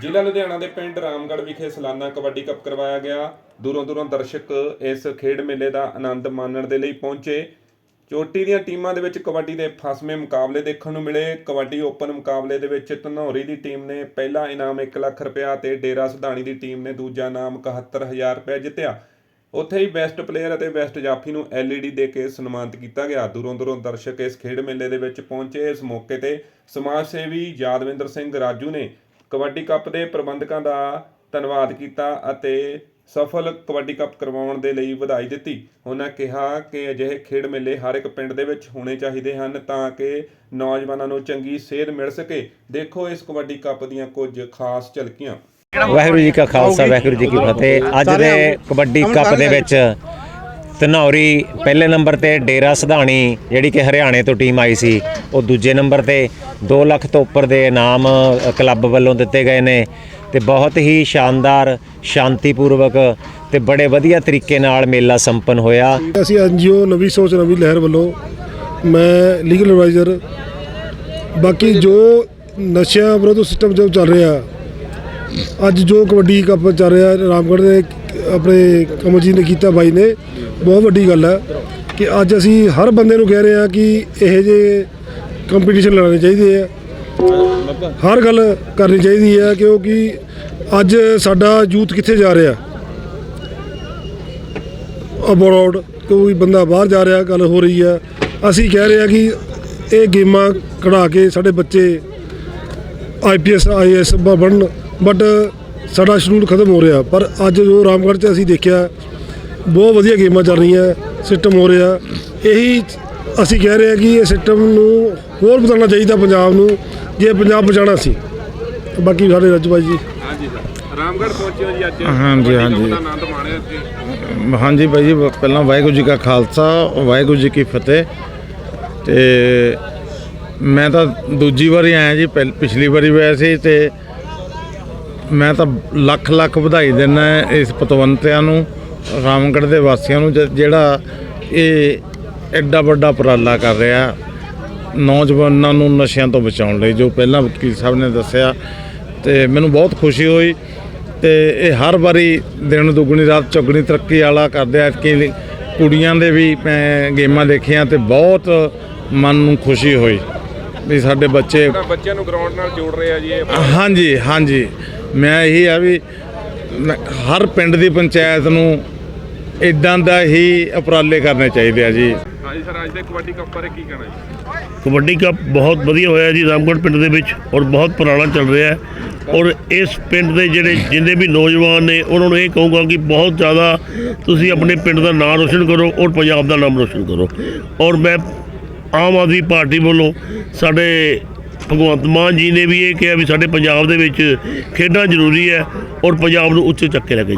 ਜ਼ਿਲ੍ਹਾ ਲੁਧਿਆਣਾ ਦੇ ਪਿੰਡ ਰਾਮਗੜ੍ਹ ਵਿਖੇ ਸਾਲਾਨਾ ਕਬੱਡੀ ਕੱਪ ਕਰਵਾਇਆ ਗਿਆ। ਦੂਰੋਂ ਦੂਰੋਂ ਦਰਸ਼ਕ ਇਸ ਖੇਡ ਮੇਲੇ ਦਾ ਆਨੰਦ ਮਾਣਨ ਦੇ ਲਈ ਪਹੁੰਚੇ। ਚੋਟੀ ਦੀਆਂ ਟੀਮਾਂ ਦੇ ਵਿੱਚ ਕਬੱਡੀ ਦੇ ਫਾਸਵੇਂ ਮੁਕਾਬਲੇ ਦੇਖਣ ਨੂੰ ਮਿਲੇ। ਕਬੱਡੀ ਓਪਨ ਮੁਕਾਬਲੇ ਦੇ ਵਿੱਚ ਧਨੌਰੀ ਦੀ ਟੀਮ ਨੇ ਪਹਿਲਾ ਇਨਾਮ 1 ਲੱਖ ਰੁਪਇਆ ਤੇ ਡੇਰਾ ਸੁਧਾਣੀ ਦੀ ਟੀਮ ਨੇ ਦੂਜਾ ਇਨਾਮ 71000 ਰੁਪਇਆ ਜਿੱਤਿਆ। ਉੱਥੇ ਹੀ ਬੈਸਟ ਪਲੇਅਰ ਅਤੇ ਬੈਸਟ ਜਾਫੀ ਨੂੰ LED ਦੇ ਕੇ ਸਨਮਾਨਿਤ ਕੀਤਾ ਗਿਆ। ਦੂਰੋਂ ਦੂਰੋਂ ਦਰਸ਼ਕ ਇਸ ਖੇਡ ਮੇਲੇ ਦੇ ਵਿੱਚ ਪਹੁੰਚੇ। ਇਸ ਮੌਕੇ ਤੇ ਸਮਾਜ ਸੇਵੀ ਯਾਦਵਿੰਦਰ ਸਿੰਘ ਰਾਜੂ ਨੇ ਕਬੱਡੀ ਕੱਪ ਦੇ ਪ੍ਰਬੰਧਕਾਂ ਦਾ ਧੰਨਵਾਦ ਕੀਤਾ ਅਤੇ ਸਫਲ ਕਬੱਡੀ ਕੱਪ ਕਰਵਾਉਣ ਦੇ ਲਈ ਵਧਾਈ ਦਿੱਤੀ। ਉਹਨਾਂ ਕਿਹਾ ਕਿ ਅਜਿਹੇ ਖੇਡ ਮੇਲੇ ਹਰ ਇੱਕ ਪਿੰਡ ਦੇ ਵਿੱਚ ਹੋਣੇ ਚਾਹੀਦੇ ਹਨ ਤਾਂ ਕਿ ਨੌਜਵਾਨਾਂ ਨੂੰ ਚੰਗੀ ਸੇਧ ਮਿਲ ਸਕੇ। ਦੇਖੋ ਇਸ ਕਬੱਡੀ ਕੱਪ ਦੀਆਂ ਕੁਝ ਖਾਸ ਝਲਕੀਆਂ। ਵਾਹਿਗੁਰੂ ਜੀ ਕਾ ਖਾਲਸਾ ਵਾਹਿਗੁਰੂ ਜੀ ਕੀ ਫਤਿਹ। ਅੱਜ ਦੇ ਕਬੱਡੀ ਕੱਪ ਦੇ ਵਿੱਚ ਧਨੌਰੀ, ਪਹਿਲੇ ਨੰਬਰ ਤੇ ਡੇਰਾ ਸਧਾਣੀ, ਜਿਹੜੀ ਕਿ ਹਰਿਆਣੇ ਤੋਂ ਟੀਮ ਆਈ ਸੀ, ਉਹ ਦੂਜੇ ਨੰਬਰ ਤੇ 2 ਲੱਖ ਤੋਂ ਉੱਪਰ ਦੇ ਇਨਾਮ ਕਲੱਬ ਵੱਲੋਂ ਦਿੱਤੇ ਗਏ ਨੇ। ਤੇ ਬਹੁਤ ਹੀ ਸ਼ਾਨਦਾਰ, ਸ਼ਾਂਤੀਪੂਰਵਕ ਤੇ ਬੜੇ ਵਧੀਆ ਤਰੀਕੇ ਨਾਲ ਮੇਲਾ ਸੰਪੰਨ ਹੋਇਆ। ਅਸੀਂ ਐਨਜੀਓ ਨਵੀਂ ਸੋਚ, ਨਵੀਂ ਲਹਿਰ ਵੱਲੋਂ ਮੈਂ ਲੀਗਲ ਐਡਵਾਈਜ਼ਰ, ਬਾਕੀ ਜੋ ਨਸ਼ਿਆਂ ਵਿਰੋਧ ਸਿਸਟਮ ਜੋ ਚੱਲ ਰਿਹਾ, ਅੱਜ ਜੋ ਕਬੱਡੀ ਕੱਪ ਚੱਲ ਰਿਹਾ, ਰਾਮਗੜ੍ਹ ਦੇ ਆਪਣੇ ਕਮਲਜੀਤ ਨੇ ਕੀਤਾ ਬਾਈ ਨੇ, ਬਹੁਤ ਵੱਡੀ ਗੱਲ ਹੈ ਕਿ ਅੱਜ ਅਸੀਂ ਹਰ ਬੰਦੇ ਨੂੰ ਕਹਿ ਰਹੇ ਹਾਂ ਕਿ ਇਹ ਜੇ ਕੰਪੀਟੀਸ਼ਨ ਲੜਨੇ ਚਾਹੀਦੇ ਆ। ਹਰ ਗੱਲ ਕਰਨੀ ਚਾਹੀਦੀ ਹੈ ਕਿਉਂਕਿ ਅੱਜ ਸਾਡਾ ਯੂਥ ਕਿੱਥੇ ਜਾ ਰਿਹਾ? ਅਬਰੋਡ ਕੋਈ ਬੰਦਾ ਬਾਹਰ ਜਾ ਰਿਹਾ, ਗੱਲ ਹੋ ਰਹੀ ਹੈ। ਅਸੀਂ ਕਹਿ ਰਹੇ ਹਾਂ ਕਿ ਇਹ ਗੇਮਾਂ ਕਢਾ ਕੇ ਸਾਡੇ ਬੱਚੇ ਆਈਪੀਐਸ ਆਈਐਸ ਬਣਨ ਬਟ ਸਾਡਾ ਸ਼ਡਿਊਲ ਖਤਮ ਹੋ ਰਿਹਾ ਪਰ ਅੱਜ ਜੋ ਰਾਮਗੜ੍ਹ 'ਚ ਅਸੀਂ ਦੇਖਿਆ ਬਹੁਤ ਵਧੀਆ ਗੇਮਾਂ ਚੱਲ ਰਹੀਆਂ ਸਿਸਟਮ ਹੋ ਰਿਹਾ। ਇਹੀ ਅਸੀਂ ਕਹਿ ਰਹੇ ਹਾਂ ਕਿ ਇਹ ਸਿਸਟਮ ਨੂੰ ਹੋਰ ਬਦਲਣਾ ਚਾਹੀਦਾ ਪੰਜਾਬ ਨੂੰ ਜੇ ਪੰਜਾਬ ਬਚਾਉਣਾ ਸੀ। ਬਾਕੀ ਸਾਡੇ ਰੱਜਬਾਈ ਜੀ। ਹਾਂਜੀ ਸਰ। ਰਾਮਗੜ੍ਹ ਪਹੁੰਚਿਓ ਜੀ ਅੱਜ। ਹਾਂਜੀ, ਹਾਂਜੀ। ਆਨੰਦ ਮਾਣਿਆ ਇੱਥੇ ਹਾਂਜੀ ਬਾਈ ਜੀ ਪਹਿਲਾਂ ਵਾਹਿਗੁਰੂ ਜੀ ਕਾ ਖਾਲਸਾ ਵਾਹਿਗੁਰੂ ਜੀ ਕੀ ਫਤਿਹ। ਤੇ ਮੈਂ ਤਾਂ ਦੂਜੀ ਵਾਰੀ ਆਇਆ ਜੀ ਪਹਿ- ਪਿਛਲੀ ਵਾਰੀ ਵੀ ਆਇਆ ਸੀ ਤੇ ਮੈਂ ਤਾਂ ਲੱਖ ਲੱਖ ਵਧਾਈ ਦਿੰਦਾ ਇਸ ਪਤਵੰਤਿਆਂ ਨੂੰ ਰਾਮਗੜ੍ਹ ਦੇ ਵਾਸੀਆਂ ਨੂੰ ਜ- ਜਿਹੜਾ ਇਹ ਐਡਾ ਵੱਡਾ ਉਪਰਾਲਾ ਕਰ ਰਿਹਾ ਨੌਜਵਾਨਾਂ ਨੂੰ ਨਸ਼ਿਆਂ ਤੋਂ ਬਚਾਉਣ ਲਈ ਜੋ ਪਹਿਲਾਂ ਵਕੀਲ ਸਾਹਿਬ ਨੇ ਦੱਸਿਆ ਤੇ ਮੈਨੂੰ ਬਹੁਤ ਖੁਸ਼ੀ ਹੋਈ ਤੇ ਇਹ ਹਰ ਵਾਰੀ ਦਿਨ ਦੁੱਗਣੀ ਰਾਤ ਚੌਗਣੀ ਤਰੱਕੀ ਵਾਲਾ ਕਰਦੇ ਆ। ਕਿ ਕੁੜੀਆਂ ਦੇ ਵੀ ਮੈਂ ਗੇਮਾਂ ਦੇਖੀਆਂ ਤੇ ਬਹੁਤ ਮਨ ਨੂੰ ਖੁਸ਼ੀ ਹੋਈ ਵੀ ਸਾਡੇ ਬੱਚੇ ਬੱਚਿਆਂ ਨੂੰ ਗਰਾਊਂਡ ਨਾਲ ਜੋੜ ਰਿਹਾ ਜੀ ਇਹ। ਹਾਂਜੀ ਹਾਂਜੀ। ਮੈਂ ਇਹੀ ਆ ਵੀ ਹਰ ਪਿੰਡ ਦੀ ਪੰਚਾਇਤ ਨੂੰ ਇਦਾਂ ਦਾ ਹੀ ਉਪਰਾਲੇ ਕਰਨੇ ਚਾਹੀਦੇ ਆ ਜੀ। ਹਾਂਜੀ ਸਰ ਅੱਜ ਦੇ ਕਬੱਡੀ ਕੱਪ ਬਾਰੇ ਕੀ ਕਹਿਣਾ ਜੀ? ਕਬੱਡੀ ਕੱਪ ਬਹੁਤ ਵਧੀਆ ਹੋਇਆ ਜੀ ਰਾਮਗੜ੍ਹ ਪਿੰਡ ਦੇ ਵਿੱਚ ਔਰ ਬਹੁਤ ਪੁਰਾਣਾ ਚੱਲ ਰਿਹਾ ਹੈ। ਔਰ ਇਸ ਪਿੰਡ ਦੇ ਜਿਹੜੇ ਜਿੰਨੇ ਵੀ ਨੌਜਵਾਨ ਨੇ ਉਹਨਾਂ ਨੂੰ ਇਹ ਕਹੂੰਗਾ ਕਿ ਬਹੁਤ ਜ਼ਿਆਦਾ ਤੁਸੀਂ ਆਪਣੇ ਪਿੰਡ ਦਾ ਨਾਮ ਰੋਸ਼ਨ ਕਰੋ ਔਰ ਪੰਜਾਬ ਦਾ ਨਾਮ ਰੋਸ਼ਨ ਕਰੋ। ਔਰ ਮੈਂ ਆਮ ਆਦਮੀ ਪਾਰਟੀ ਵੱਲੋਂ ਸਾਡੇ ਭਗਵੰਤ ਮਾਨ ਜੀ ਨੇ ਵੀ ਇਹ ਕਿਹਾ ਵੀ ਸਾਡੇ ਪੰਜਾਬ ਦੇ ਵਿੱਚ ਖੇਡਾਂ ਜ਼ਰੂਰੀ ਹੈ ਔਰ ਪੰਜਾਬ ਨੂੰ ਉੱਚੇ ਚੱਕੇ ਲੈ ਕੇ